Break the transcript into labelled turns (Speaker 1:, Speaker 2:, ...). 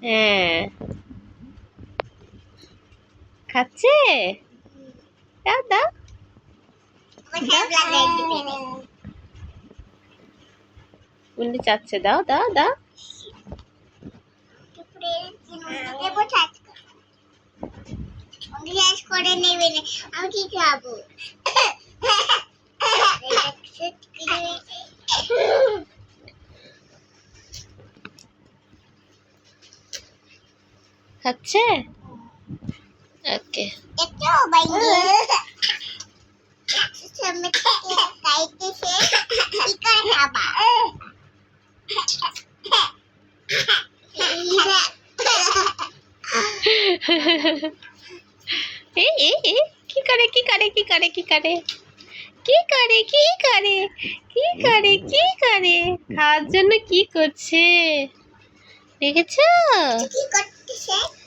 Speaker 1: হ্যাঁ। খাচ্ছে? দাও দাও। উনি চাচ্ছে দাও দাও দাও।
Speaker 2: করে নেবে আমি কি খাব?
Speaker 1: খাচ্ছে? ওকে
Speaker 2: কি করে
Speaker 1: কি করে কি করে কি করে? কি করে কি করে কি করে কি করে? খাওয়ার জন্য কি করছে? দেখেছ?
Speaker 2: কি share.